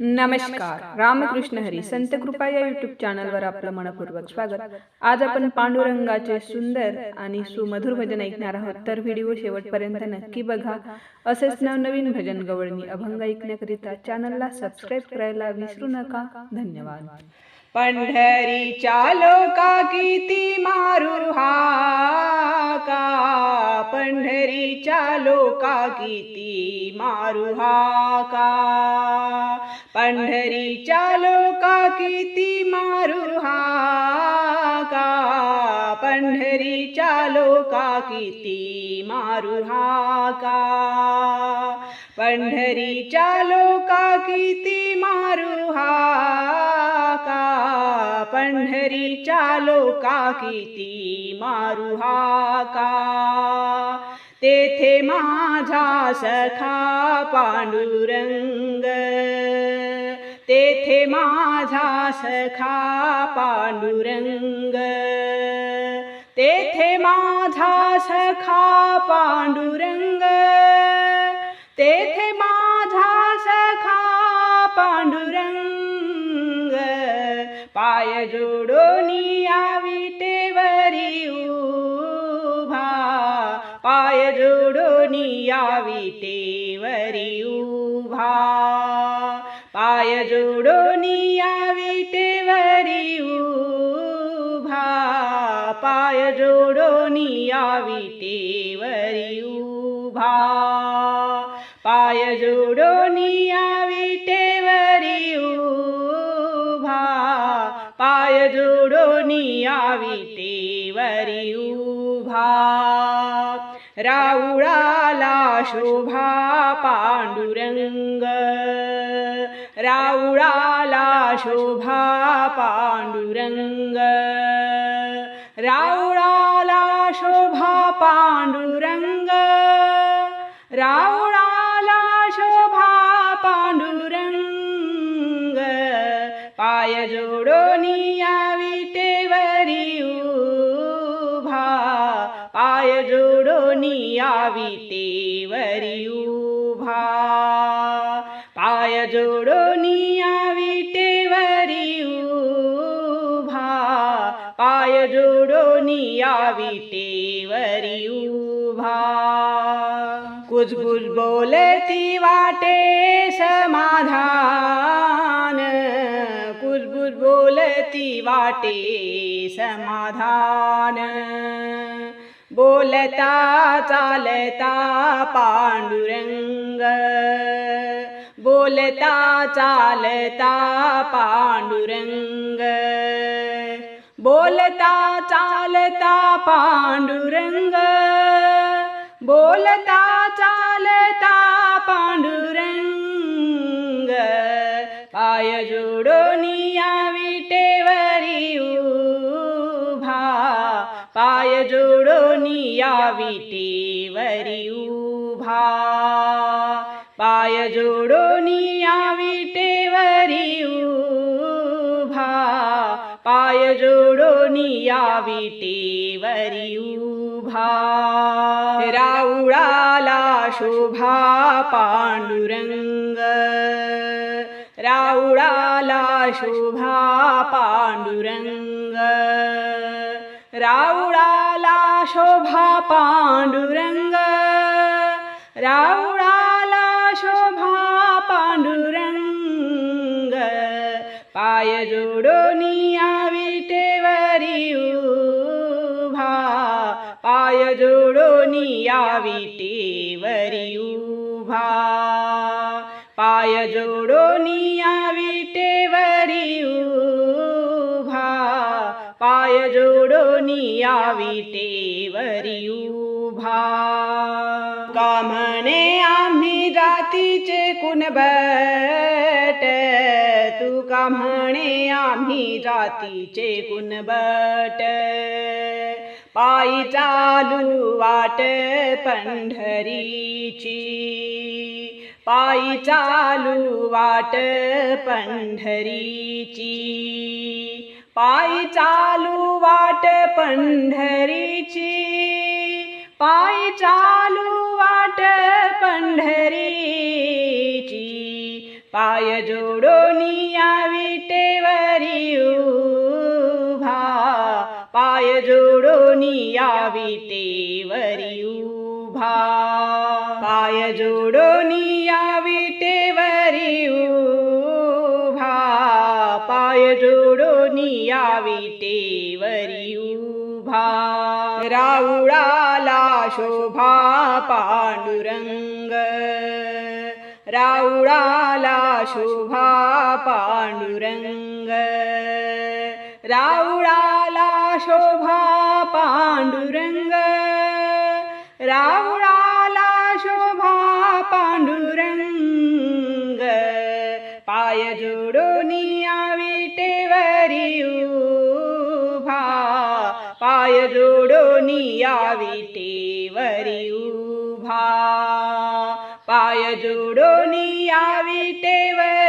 नमस्कार. रामकृष्ण हरी. संत कृपा या युट्यूब चॅनलवर आपलं मनपूर्वक स्वागत. आज आपण पांडुरंगाचे सुंदर आणि सुमधुर भजन ऐकणार आहोत. तर व्हिडिओ शेवटपर्यंत नक्की बघा. असेच नवनवीन भजन गवळणी अभंग ऐकण्याकरिता चॅनलला सबस्क्राईब करायला विसरू नका. धन्यवाद. पंढरीच्या लोका किती मारू हाका पंढरीच्या लोका किती मारू हाका पंढरीच्या लोका किती मारू हाका पंढरीच्या लोका किती मारू हाका पंढरीच्या लोका किती मारू हाका पंढरीच्या लोका किती मारू हाका तेथे माझा सखा पांडुरंग तेथे माझा सखा पांडुरंग. तेथे माझा सखा पांडुरंग. तेथे माझा सखा पांडुरंग. पाय जोडोनी या विटेवरी उभा. पाय जोडोनी या विटेवरी पाय जोडोनी यावी टेवरी उभा. पाय जोडोनी यावी टेवरी उभा. पाय जोडोनी यावी टेवरी उभा. राऊळाला शोभा पांडुरंग. राऊळाला शोभा पांडुरंग. शोभा पांडुरंग राऊळाला शोभा पांडुरंग पाय जोडोनी या विटेवरी उभा पाय जोडोनी या विटेवरी उभा पाय जोडोनी या विटेवरी उभा पाय जोडोनी या विटेवरी उभा. कुजबुज बोलती वाटे समाधान. कुजबुज बोलती वाटे समाधान. बोलता चालता पांडुरंग. बोलता चालता पांडुरंग. बोलता चालता पांडुरंग बोलता चालता पांडुरंग. पाय जोडोनी या विटेवरी उभा पाय जोडोनी या विटेवरी उभा. पाय जोडोनी वि या विटेवरी उभा राऊळाला शोभा पांडुरंग राऊळाला शोभा पांडुरंग राऊळाला शोभा पांडुरंग राऊ जोडोनी पाय जोडोनी या विटेवरी पाय जोडोनी या विटेवरी का म्हणे आम्ही जातीचे कुणबट तू का म्हणे आम्ही जातीचे कुणबट पायी चालू वाट पंढरीची. पायी चालू वाट पंढरीची. पायी चालू वाट पंढरीची. पायी चालू वाट पंढरीची पाय जोडोनिया विटेवरी उभा पाय जोडोनी या विटेवरी उभा पाय जोडोनी या विटेवरी उभा राऊळाला शोभा पांडुरंग। राऊळाला शोभा पांडुरंग। राऊळाला शोभा राऊळाला शोभा पांडुरंग. पाय जोडोनिया विटेवरी उभा. पाय जोडोनिया विटेवरी उभा. पाय जोडोनिया विटेवरी